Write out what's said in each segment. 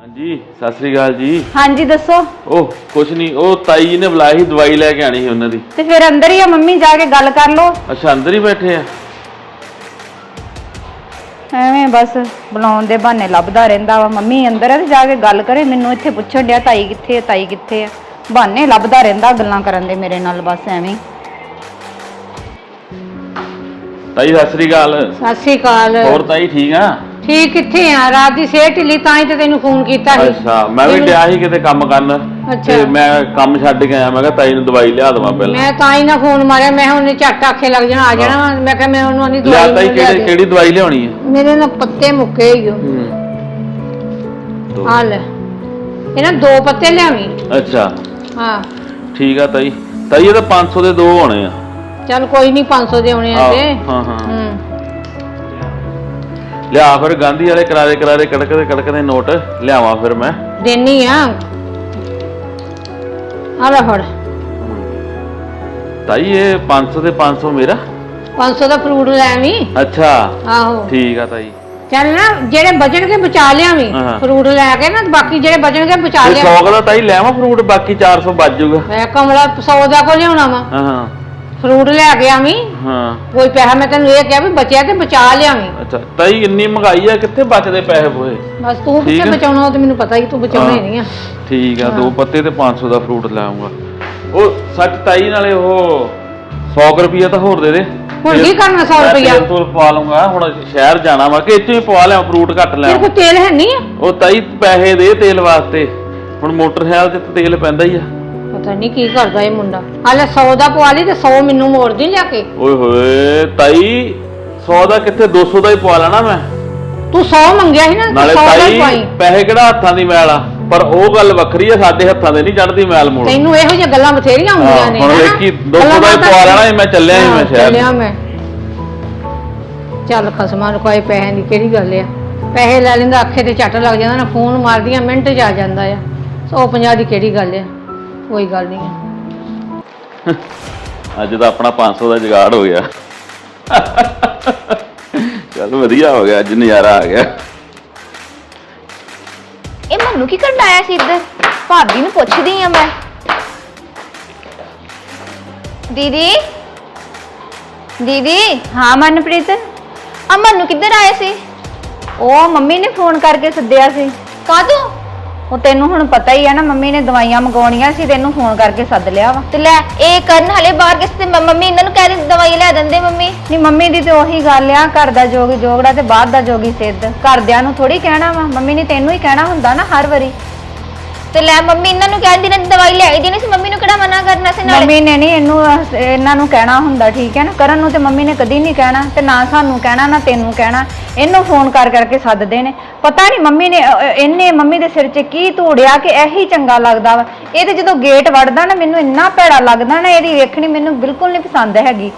ਹਾਂਜੀ ਸਤਿ ਸ੍ਰੀ ਅਕਾਲ ਜੀ। ਹਾਂਜੀ ਦੱਸੋ। ਉਹ ਕੁਛ ਨਹੀਂ ਉਹ ਤਾਈ ਜੀ ਨੇ ਬੁਲਾਇਆ ਸੀ ਦਵਾਈ ਲੈ ਕੇ ਆਣੀ ਸੀ ਉਹਨਾਂ ਦੀ। ਤੇ ਫਿਰ ਅੰਦਰ ਹੀ ਆ ਮੰਮੀ ਜਾ ਕੇ ਗੱਲ ਕਰ ਲਓ। ਅੱਛਾ ਅੰਦਰ ਹੀ ਬੈਠੇ ਆ? ਐਵੇਂ ਬਸ ਬੁਲਾਉਣ ਦੇ ਬਹਾਨੇ ਲੱਭਦਾ ਰਹਿੰਦਾ ਵਾ। ਮੰਮੀ ਅੰਦਰ ਆ ਤੇ ਜਾ ਕੇ ਗੱਲ ਕਰੇ ਮੈਨੂੰ ਇੱਥੇ ਪੁੱਛਣ ਡਿਆ ਤਾਈ ਕਿੱਥੇ ਆ ਤਾਈ ਕਿੱਥੇ ਆ। ਬਹਾਨੇ ਲੱਭਦਾ ਰਹਿੰਦਾ ਗੱਲਾਂ ਕਰਨ ਦੇ ਮੇਰੇ ਨਾਲ ਬਸ ਐਵੇਂ। ਤਾਈ ਸਤਿ ਸ੍ਰੀ ਅਕਾਲ। ਸਤਿ ਸ਼੍ਰੀ ਅਕਾਲ। ਹੋਰ ਤਾਈ ਠੀਕ ਆ? ਠੀਕ ਕਿੱਥੇ ਆ? ਰਾਤ ਦੀ ਸਿਹਤ ਢਿੱਲੀ ਤਾਂ ਹੀ ਤੇ ਤੈਨੂੰ ਫੋਨ ਕੀਤਾ ਸੀ। ਅੱਛਾ ਮੈਂ ਵੀ ਗਿਆ ਸੀ ਕਿਤੇ ਕੰਮ ਕਰਨ ਅੱਛਾ। ਤੇ ਮੈਂ ਕੰਮ ਛੱਡ ਕੇ ਆਇਆ। ਮੈਂ ਕਿਹਾ ਤਾਈ ਨੂੰ ਦਵਾਈ ਲਿਆ ਦਵਾਂ ਪਹਿਲਾਂ। ਮੈਂ ਤਾਂ ਹੀ ਨਾ ਫੋਨ ਮਾਰਿਆ। ਮੈਂ ਉਹਨੇ ਝੱਟ ਆਖੇ ਲੱਗ ਜਾਣਾ ਆ ਜਾਣਾ ਵਾ। ਮੈਂ ਕਿਹਾ ਮੈਂ ਉਹਨੂੰ ਆਨੀ ਲਿਆ ਦਵਾਈ ਤਾਈ ਲਿਆ ਕਿਹੜੀ ਦੇ। ਕਿਹੜੀ ਦਵਾਈ ਲਿਆਉਣੀ ਹੈ ਮੇਰੇ ਨਾਲ ਪੱਤੇ ਮੁੱਕੇ ਹੀ ਹੋ ਹੂੰ। ਦੋ। ਆ ਲੈ। ਇਹ ਨਾ ਦੋ ਪੱਤੇ ਲਿਆਵੀਂ। ਅੱਛਾ। ਹਾਂ। ਠੀਕ ਆ ਤਾਈ। ਤਾਈ ਇਹ ਤਾਂ 500 ਦੇ ਦੋ ਹੋਣੇ ਆ। ਚੱਲ ਕੋਈ ਨਹੀਂ 500 ਦੇ ਆਉਣੇ ਆ ਆਹੋ, ਤੇ ਹਾਂ ਹਾਂ। ਹੂੰ। ਲਿਆ ਫਿਰ ਗਾਂਧੀ ਵਾਲੇ ਕਰਾਰੇ ਕਰਾਰੇ ਕੜਕਦੇ ਕੜਕਦੇ ਨੋਟ ਲਿਆਵਾਂ ਫਿਰ ਮੈਂ। ਦੇਣੀ ਆ। ਆ ਲੈ ਫੜ। ਤਾਈ ਇਹ 500 ਦੇ 500 ਮੇਰਾ? 500 ਦਾ ਫਰੂਟ ਲੈ ਆਵੀਂ। ਅੱਛਾ। ਆਹੋ। ਠੀਕ ਆ ਤਾਈ। ਚੱਲ ਨਾ ਜਿਹੜੇ ਬਚਣਗੇ ਬਚਾ ਲਿਆਵੀਂ। ਹਾਂ। ਫਰੂਟ ਲੈ ਕੇ ਨਾ ਬਾਕੀ ਜਿਹੜੇ ਬਚਣਗੇ ਬਚਾ ਤੇ ਲਿਆ 100 ਦਾ ਤਾਈ ਲੈਵਾਂ ਫਰੂਟ ਬਾਕੀ 400 ਬਚ ਜਾਊਗਾ। ਮੈਂ ਕਮਲਾ 100 ਦਾ ਕੋ ਲਿਆਉਣਾ ਵਾ। ਹਾਂ ਹਾਂ। ਫਰੂਟ ਲੈ ਕੇ ਆਵੀਂ। ਹਾਂ। ਕੋਈ ਪੈਸਾ ਮੈਂ ਤੈਨੂੰ ਇਹ ਕਿਹਾ ਵੀ ਬਚਿਆ ਤੇ ਬਚਾ ਲਿਆਵੀਂ। ਅੱਛਾ ਤਾਈ ਇੰਨੀ ਮਹਿੰਗਾਈ ਆ ਕਿੱਥੇ ਬਚਦੇ ਪੈਸੇ ਪੋਏ ਬਸ ਤੂੰ ਠੀਕ ਕਿੱਥੇ। ਬਚਾਉਣਾ ਉਹ ਤੇ ਮੈਨੂੰ ਪਤਾ ਹੀ ਤੂੰ ਬਚਾਉਣੇ ਹਾਂ। ਨਹੀਂ ਆ। ਠੀਕ ਆ ਦੋ। ਪੱਤੇ ਤੇ 500 ਦਾ ਫਰੂਟ ਲੈ ਆਉਂਗਾ ਉਹ ਸੱਚ ਤਾਈ ਨਾਲੇ ਉਹ 100 ਰੁਪਿਆ ਤਾਂ ਹੋਰ ਦੇ ਦੇ। ਹੁਣ ਕੀ ਕਰਨਾ 100 ਮੈਂ ਰੁਪਇਆ? ਤੇਲ ਤੂਲ ਪਵਾ ਲਊਂਗਾ ਹੁਣ ਸ਼ਹਿਰ ਜਾਣਾ ਵਾ ਕਿ ਇੱਥੇ ਹੀ ਪਵਾ ਲਿਆ ਫਰੂਟ ਘੱਟ ਲੈ ਤੇਰੇ ਕੋਲ ਤੇਲ ਹੈ ਨਹੀਂ ਆ। ਉਹ ਤਾਈ ਪੈਸੇ ਦੇ ਤੇਲ ਵਾਸਤੇ। ਹੁਣ ਮੋਟਰਸਾਈਕਲ ਤੇ ਤਾਂ ਤੇਲ ਪੈਂਦਾ ਹੀ ਆ। ਪਤਾ ਨਹੀਂ ਕੀ ਕਰਦਾ ਇਹ ਮੁੰਡਾ। ਹਾਲੇ 100 ਦਾ ਪਵਾ ਲਈ ਤੇ 100 ਮੈਨੂੰ ਮੋੜ ਦੀ ਲਿਆ ਕੇ। ਓਏ ਹੋਏ ਤਾਈ 100 ਦਾ ਕਿੱਥੇ? 200 ਦਾ ਹੀ ਪਵਾ ਲੈਣਾ ਮੈਂ। ਤੂੰ 100 ਮੰਗਿਆ ਸੀ ਨਾ ਨਾਲੇ 100 ਦਾ ਹੀ ਤਾਈ ਪਾਈ ਪੈਸੇ ਕਿਹੜਾ ਹੱਥਾਂ ਦੀ ਮੈਲ ਆ? ਪਰ ਉਹ ਗੱਲ ਵੱਖਰੀ ਆ ਸਾਡੇ ਹੱਥਾਂ ਦੇ ਨਹੀਂ ਚੜਦੀ ਮੈਲ ਮੂਲ ਤੈਨੂੰ ਇਹੋ ਜਿਹੀਆਂ ਗੱਲਾਂ ਬਥੇਰੀਆਂ ਹੁੰਦੀਆਂ ਨੇ ਹੁਣ ਹਨਾ? ਵੇਖੀ 200 ਦਾ ਹੀ ਪਵਾ ਲੈਣਾ ਸੀ, ਮੈਂ ਚੱਲਿਆ ਸੀ ਮੈਂ ਹਾਂ, ਸ਼ਹਿਰ। ਚੱਲਿਆ ਮੈਂ। ਚੱਲ ਖਸਮਾਂ ਨੂੰ ਕੋਈ ਪੈਸੇ ਦੀ ਕਿਹੜੀ ਗੱਲ ਆ? ਪੈਸੇ ਲੈ ਲੈਂਦਾ ਅੱਖੇ ਤੇ ਝੱਟ ਲੱਗ ਜਾਂਦਾ ਨਾ ਫੋਨ ਮਾਰਦੀਆਂ ਮਿੰਟ 'ਚ ਆ ਜਾਂਦਾ ਆ। 150 ਦੀ ਕਿਹੜੀ ਗੱਲ ਆ? ਕੋਈ ਗੱਲ ਨਹੀਂ। ਆ ਅੱਜ ਤਾਂ ਆਪਣਾ 500 ਦਾ ਜੁਗਾੜ ਹੋ ਗਿਆ। ਚੱਲ ਵਧੀਆ ਹੋ ਗਿਆ ਅੱਜ ਨਜ਼ਾਰਾ ਆ ਗਿਆ। ਇਹ ਮੈਨੂੰ ਕੀ ਕਰਨ ਆਇਆ ਸੀ ਇੱਧਰ? ਭਾਬੀ ਨੂੰ ਪੁੱਛਦੀ ਆ ਮੈਂ। ਦੀਦੀ? ਦੀਦੀ? ਹਾਂ ਮਨਪ੍ਰੀਤ? ਆ ਮੈਨੂੰ ਕਿੱਧਰ ਆਏ ਸੀ? ਉਹ ਮੰਮੀ ਨੇ ਫੋਨ ਕਰਕੇ ਸੱਦਿਆ ਸੀ। ਕਾਹਤੋਂ? ਉਹ ਤੈਨੂੰ ਹੁਣ ਪਤਾ ਹੀ ਆ ਨਾ ਮੰਮੀ ਨੇ ਦਵਾਈਆਂ ਮੰਗਾਉਣੀਆਂ ਸੀ ਤੈਨੂੰ ਫੋਨ ਕਰਕੇ ਸੱਦ ਲਿਆ ਵਾ। ਤੇ ਲੈ ਇਹ ਕਰਨ ਹਲੇ ਬਾਹਰ ਕਿਸ ਤੇ ਮ- ਮੰਮੀ ਇਹਨਾਂ ਨੂੰ ਕਹਿ ਰਹੀ ਦਵਾਈ ਲੈ ਦਿੰਦੇ ਮੰਮੀ। ਨਹੀਂ ਮੰਮੀ ਦੀ ਤੇ ਉਹੀ ਗੱਲ ਆ ਘਰ ਦਾ ਜੋਗੀ ਜੋਗੜਾ ਤੇ ਬਾਹਰ ਦਾ ਜੋਗੀ ਸਿੱਧ। ਘਰਦਿਆਂ ਨੂੰ ਥੋੜੀ ਕਹਿਣਾ ਵਾ ਮੰਮੀ ਨੇ ਤੈਨੂੰ ਹੀ ਕਹਿਣਾ ਹੁੰਦਾ ਨਾ ਹਰ ਵਾਰੀ। ਤੇ ਲੈ ਮੰਮੀ ਇਹਨਾਂ ਨੂੰ ਕਹਿੰਦੀ ਨਾ ਦਵਾਈ ਲੈ ਦੇਣੀ ਸੀ ਮੰਮੀ ਨੂੰ ਕਿਹੜਾ ਮਨਾ ਕਰਨਾ ਸੀ ਨਾਲੇ? ਮੰਮੀ ਨੇ ਨਹੀਂ ਇਹਨੂੰ ਅਹ, ਇਹਨਾਂ ਨੂੰ ਕਹਿਣਾ ਹੁੰਦਾ ਠੀਕ ਹੈ ਨਾ? ਕਰਨ ਨੂੰ ਤੇ ਮੰਮੀ ਨੇ ਕਦੀ ਨਹੀਂ ਕਹਿਣਾ ਤੇ ਨਾ ਸਾਨੂੰ ਕਹਿਣਾ ਨਾ ਤੈਨੂੰ ਕਹਿਣਾ। ਇਹਨੂੰ ਫੋਨ ਕਰ ਕਰਕੇ ਸੱਦਦੇ ਨੇ। ਪਤਾ ਨਹੀਂ ਮੰਮੀ ਨੇ ਅਹ, ਅਹ, ਇਹਨੇ ਮੰਮੀ ਦੇ ਸਿਰ 'ਚ ਕੀ ਧੂੜਿਆ ਕਿ ਇਹੀ ਚੰਗਾ ਲੱਗਦਾ ਵਾ। ਇਹ ਤੇ ਜਦੋਂ ਗੇਟ ਵੜਦਾ ਨਾ ਮੈਨੂੰ ਇੰਨਾ ਭੈੜਾ ਲੱਗਦਾ ਨਾ ਇਹਦੀ ਵੇਖਣੀ ਮੈਨੂੰ ਬਿਲਕੁਲ ਨਹੀਂ ਪਸੰਦ ਹੈਗੀ।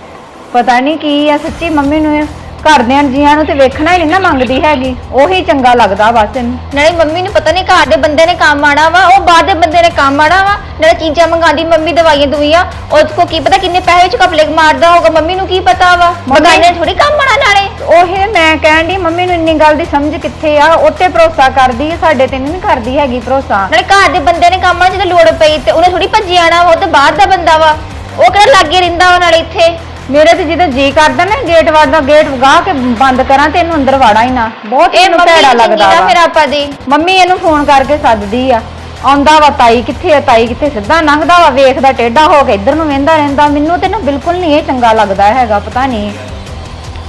ਪਤਾ ਨਹੀਂ ਕੀ ਆ ਸੱਚੀ ਮੰਮੀ ਨੂੰ ਇਹ ਘਰਦਿਆਂ ਜੀਆਂ ਨੂੰ ਤੇ ਵੇਖਣਾ ਹੀ ਨਹੀਂ ਨਾ ਮੰਗਦੀ ਹੈਗੀ। ਉਹੀ ਚੰਗਾ ਲੱਗਦਾ ਬਸ ਇਹਨੂੰ। ਨਾਲੇ ਮੰਮੀ ਨੂੰ ਪਤਾ ਨਹੀਂ ਘਰ ਦੇ ਬੰਦੇ ਨੇ ਕੰਮ ਆਣਾ ਵਾ ਉਹ ਬਾਹਰ ਦੇ ਬੰਦੇ ਨੇ ਕੰਮ ਆਣਾ ਵਾ। ਨਾਲੇ ਚੀਜ਼ਾਂ ਮੰਗਾਉਂਦੀ ਮੰਮੀ ਦਵਾਈਆਂ ਦੁਈਆਂ ਉਸ ਕੋ ਕੀ ਪਤਾ ਕਿੰਨੇ ਪੈਸੇ ਚ ਕਪਲੇ ਮਾਰਦਾ ਹੋਗਾ ਮੰਮੀ ਨੂੰ ਕੀ ਪਤਾ ਵਾ? ਬਗਾਨੇ ਥੋੜੀ ਕੰਮ ਆਣਾ ਨਾਲੇ। ਉਹੀ ਮੈਂ ਕਹਿਣ ਦੀ ਮੰਮੀ ਨੂੰ ਇੰਨੀ ਗੱਲ ਦੀ ਸਮਝ ਕਿੱਥੇ ਆ? ਉੱਤੇ ਭਰੋਸਾ ਕਰਦੀ ਹੈ ਸਾਡੇ ਤੇ ਨਹੀਂ ਕਰਦੀ ਹੈਗੀ ਭਰੋਸਾ। ਨਾਲੇ ਘਰ ਦੇ ਬੰਦੇ ਨੇ ਕੰਮ ਆਣਾ ਜਦੋਂ ਲੋੜ ਪਈ ਤੇ ਉਹਨੇ ਥੋੜੀ ਭੱਜੀ ਆਣਾ ਵਾ ਉਹ ਤਾਂ ਬਾਹਰ ਦਾ ਬੰਦਾ ਵਾ। ਉਹ ਕਿਹੜਾ ਲਾਗੇ ਰਹਿੰਦਾ ਵਾ ਨਾਲੇ ਇੱਥੇ। ਮੇਰੇ ਤੇ ਜਦੋਂ ਜੀ ਕਰਦਾ ਨਾ ਗੇਟ ਵੜਦਾ ਗੇਟ ਵਗਾ ਕੇ ਬੰਦ ਕਰਾਂ ਤੇ ਇਹਨੂੰ ਅੰਦਰ ਵਾੜਾ ਹੀ ਨਾ। ਬਹੁਤ ਇਹ ਇਹਨੂੰ ਮੰਮੀ ਭੈੜਾ ਨੂੰ ਚੰਗੀ ਲੱਗਦਾ ਨਾ ਵਾ। ਫਿਰ ਆਪਾਂ ਦੀ। ਮੰਮੀ ਇਹਨੂੰ ਫੋਨ ਕਰਕੇ ਸੱਦਦੀ ਆ। ਆਉਂਦਾ ਵਾ ਤਾਈ ਕਿੱਥੇ ਆ ਤਾਈ ਕਿੱਥੇ? ਸਿੱਧਾ ਲੰਘਦਾ ਵਾ ਵੇਖਦਾ ਟੇਢਾ ਹੋ ਕੇ ਇੱਧਰ ਨੂੰ ਵੇਂਦਾ ਰਹਿੰਦਾ। ਮੈਨੂੰ ਤੇ ਨਾ ਬਿਲਕੁਲ ਨਹੀਂ ਇਹ ਚੰਗਾ ਲੱਗਦਾ ਹੈਗਾ ਪਤਾ ਨਹੀਂ।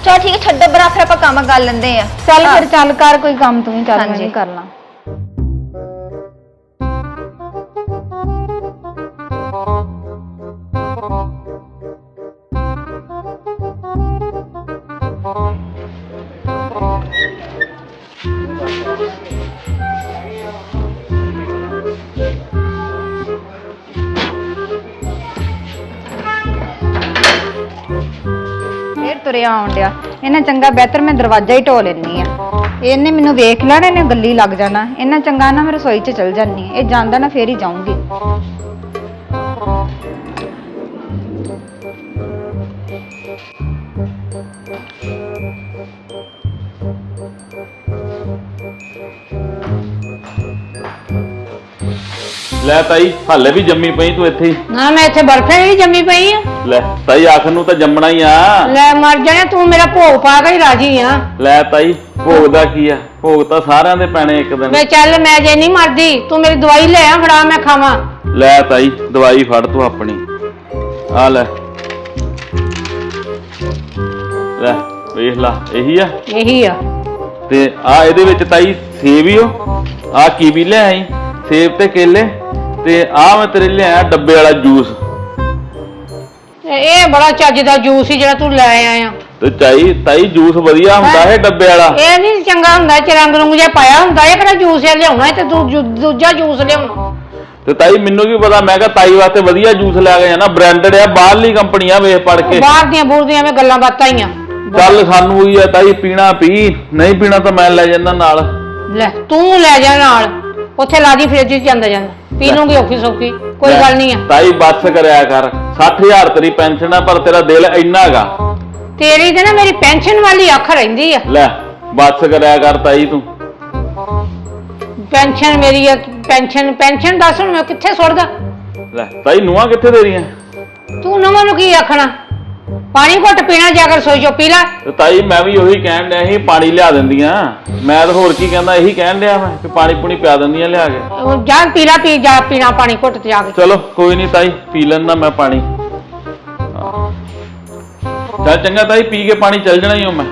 ਚਲ ਠੀਕ ਹੈ ਛੱਡੋ ਬਰਾ ਫਿਰ ਆਪਾਂ ਕੰਮ ਕਰ ਲੈਂਦੇ ਆ। ਚੱਲ। ਫਿਰ ਚੱਲ ਕਰ ਕੋਈ ਕੰਮ ਤੂੰ ਹੀ ਚੱਲ ਮੈਂ ਹਾਂਜੀ। ਵੀ ਕਰ ਲਾਂ। ਫੇਰ ਆਉਣ ਡਿਆ ਇਹਨਾਂ ਚੰਗਾ ਬਿਹਤਰ ਮੈਂ ਦਰਵਾਜ਼ਾ ਹੀ ਢੋ ਲੈਣੀ ਆ ਇਹਨੇ ਮੈਨੂੰ ਵੇਖ ਲੈਣਾ, ਇਹਨੇ ਗੱਲੀ ਲੱਗ ਜਾਣਾ। ਇਹਨਾਂ ਚੰਗਾ ਨਾ ਮੈਂ ਰਸੋਈ 'ਚ ਚਲ ਜਾਨੀ ਆਂ। ਇਹ ਜਾਂਦਾ ਨਾ ਫੇਰ ਹੀ ਜਾਊਂਗੀ। ਲੈ ਤਾਈ ਹਾਲੇ ਵੀ ਜੰਮੀ ਪਈ ਤੂੰ ਇੱਥੇ ਹੀ। ਨਾ ਮੈਂ ਇੱਥੇ ਬਰਫੇ ਨਹੀਂ ਜੰਮੀ ਪਈ ਆ। ਲੈ ਤਾਈ ਆਖਰ ਨੂੰ ਤਾਂ ਜੰਮਣਾ ਹੀ ਆ। ਲੈ ਮਰ ਜਾਣਾ ਤੂੰ ਮੇਰਾ ਭੋਗ ਪਾ ਕੇ ਹੀ ਰਾਜੀ ਆ। ਲੈ ਤਾਈ ਭੋਗ ਦਾ ਕੀ ਆ? ਭੋਗ ਤਾਂ ਸਾਰਿਆਂ ਦੇ ਪੈਣੇ ਇੱਕ ਦਿਨ। ਮੈਂ ਚੱਲ ਮੈਂ ਜੇ ਨਹੀਂ ਮਰਦੀ ਤੂੰ ਮੇਰੀ ਦਵਾਈ ਲੈ ਆ ਫੜਾ ਮੈਂ ਖਾਵਾਂ। ਲੈ ਤਾਈ ਦਵਾਈ ਫੜ ਤੂੰ ਆਪਣੀ। ਆ ਲੈ। ਲੈ ਵੇਖ ਲਾ ਇਹੀ ਆ। ਇਹੀ ਆ। ਤੇ ਆ ਇਹਦੇ ਵਿੱਚ ਤਾਈ ਸੇਬ ਹੀ ਹੋ ਆ ਕੀਵੀ ਲੈ ਆਈ? ਸੇਬ ਤੇ ਕੇਲੇ? ਤੇ ਆ ਮੈਂ ਤੇਰੇ ਲਈ ਲਿਆਇਆ ਡੱਬੇ ਵਾਲਾ ਜੂਸ। ਇਹ- ਬੜਾ ਚੱਜ ਦਾ ਜੂਸ ਸੀ ਜਿਹੜਾ ਤੂੰ ਲੈ ਆਇਆ। ਤੇ ਤਾਈ ਤਾਈ ਜੂਸ ਵਧੀਆ ਹੁੰਦਾ ਹੈ? ਡੱਬੇ ਵਾਲਾ। ਇਹ ਨਹੀਂ ਚੰਗਾ ਹੁੰਦਾ ਚ ਰੰਗ ਰੁੰਗ ਜਿਹਾ ਪਾਇਆ ਹੁੰਦਾ ਇਹ ਕਿਹੜਾ ਜੂਸ ਇਹ ਲਿਆਉਣਾ ਤੇ ਦੂ- ਦੂਜਾ ਜੂਸ ਲਿਆਉਣਾ। ਤੇ ਤਾਈ ਮੈਨੂੰ ਕੀ ਪਤਾ ਮੈਂ ਕਿਹਾ ਤਾਈ ਵਾਸਤੇ ਵਧੀਆ ਜੂਸ ਲੈ ਕੇ ਜਾਣਾ ਬ੍ਰਾਂਡਡ ਆ ਬਾਹਰਲੀ ਕੰਪਨੀਆਂ ਵੇਖ ਪੜ ਕੇ। ਬਾਹਰ ਦੀਆਂ ਬੂਰ ਦੀਆਂ ਐਵੇਂ ਗੱਲਾਂ ਬਾਤਾਂ ਹੀ ਆ। ਚੱਲ ਸਾਨੂੰ ਹੀ ਆ ਤਾਈ ਪੀਣਾ ਪੀ ਨਹੀਂ ਪੀਣਾ ਤਾਂ ਮੈਂ ਲੈ ਜਾਂਦਾ ਨਾਲ। ਲੈ ਤੂੰ ਲੈ ਜਾ ਨਾਲ ਉੱਥੇ ਲਾ ਦੀ ਫ੍ਰਿਜ 'ਚ ਜਾਂਦਾ ਜਾਂਦਾ। ਪੀ ਲੂੰਗੀ ਔਖੀ ਸੌਖੀ ਕੋਈ ਗੱਲ ਨਹੀਂ ਆ। ਤਾਈ ਬੱਸ ਕਰਿਆ ਕਰ 60000 ਤੇਰੀ ਪੈਨਸ਼ਨ ਆ ਪਰ ਤੇਰਾ ਦਿਲ ਇੰਨਾ ਹੈਗਾ। ਤੇਰੀ ਤੇ ਨਾ ਮੇਰੀ ਪੈਨਸ਼ਨ ਵਾਲੀ ਅੱਖ ਰਹਿੰਦੀ ਆ। ਲੈ ਬੱਸ ਕਰਿਆ ਕਰ ਤਾਈ ਤੂੰ। ਪੈਨਸ਼ਨ ਮੇਰੀ ਆ ਪੈਨਸ਼ਨ ਪੈਨਸ਼ਨ ਦੱਸ ਹੁਣ ਮੈਂ ਕਿੱਥੇ ਸੁੱਟਦਾ? ਲੈ ਤਾਈ ਨੂੰਹਾਂ ਕਿੱਥੇ ਤੇਰੀਆਂ? ਤੂੰ ਨਵਾਂ ਨੂੰ ਕੀ ਆਖਣਾ? ਪਾਣੀ ਘੁੱਟ ਪੀਣਾ ਜਾ ਕੇ ਰਸੋਈ ਚੋਂ ਪੀ ਲੈ। ਤੇ ਤਾਈ ਮੈਂ ਵੀ ਉਹੀ ਕਹਿਣ ਡਿਆ ਸੀ ਪਾਣੀ ਲਿਆ ਦਿੰਦੀਆਂ। ਮੈਂ ਤਾਂ ਹੋਰ ਕੀ ਕਹਿੰਦਾ ਇਹੀ ਕਹਿਣ ਡਿਆ ਮੈਂ ਕਿ ਪਾਣੀ ਪੂਣੀ ਪਿਆ ਦਿੰਦੀਆਂ ਲਿਆ ਕੇ। ਉਹ ਜਾ ਪੀ ਲੈ ਪੀ ਜਾ ਪੀਣਾ ਪਾਣੀ ਘੁੱਟ ਤੇ ਜਾ ਕੇ। ਚਲੋ ਕੋਈ ਨਹੀਂ ਤਾਈ ਪੀ ਲੈਂਦਾ ਮੈਂ ਪਾਣੀ। ਚੱਲ ਚੰਗਾ ਤਾਈ ਪੀ ਕੇ ਪਾਣੀ ਚੱਲ ਜਾਣਾ ਹੀ ਹਾਂ ਮੈਂ।